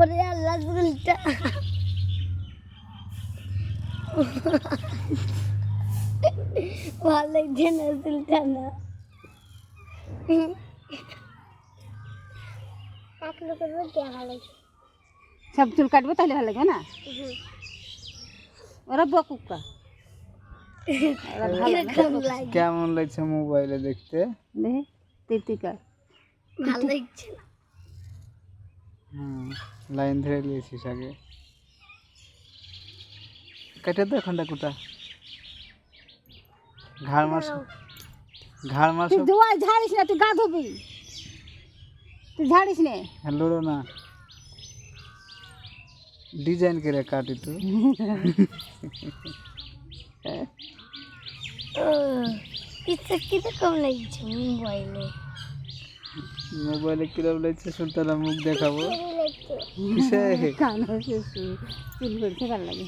ওরে আল্লাহ চুলটা ভালো লাগছে না চুলটা না। ভালো সব চুল কাটবো তাহলে ভালো লাগবে না? ওরা বকুকা ভালো লাগে। কেমন লাগছে মোবাইলে দেখতে? দেখি তিতিকা ভালো লাগছে না। হুম লাইন ধরে নিয়েছিস আগে। কেটে দে খন্ডা কুটা। ঘাড় মার সব- ঘাড় মার তুই ধোয়া ঝাড়িস না তুই গা ধোবি। তুই ঝাড়িস নে। হ্যালো রে না। ডিজাইন করে কাটি ও এটা কীরকম লাগছে মোবাইলে মোবাইলে কিরম লাগছে? সুলতানা মুখ দেখাবো। চুল লাগে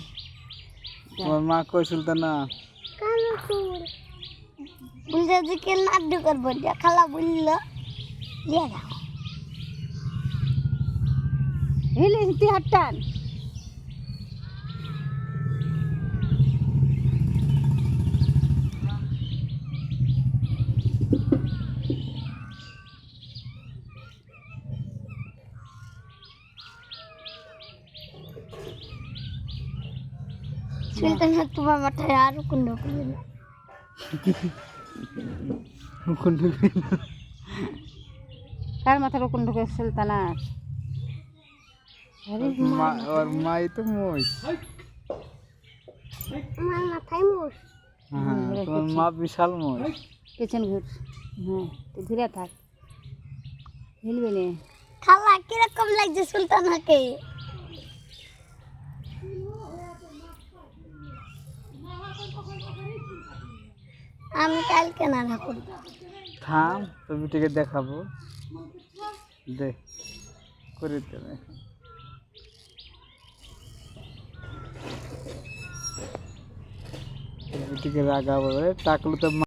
তোমার মা কই সুলতানা? কালো চুল বলছে যে কে নাড্ডু করব খালা বলল দিয়ে দাও হিলি হাত টান তোমার মাথায় আরও কুন্ড করে কোন কার মাথার ওখান ঢুকে সুলতানার আরে মা ওর মাই তো মই আমার মাথায় মোষ। হ্যাঁ তোমার মা বিশাল পেছন ঘুর। হ্যাঁ ঘুরে থাক। হিলবে নে। খালা কীরকম লাগছে সুলতানাকে আমি কালকে নানা করব থাম তুমি টিকে দেখাবো। দে, করে দেবে বিটিকে রাগাবো টাকলু তো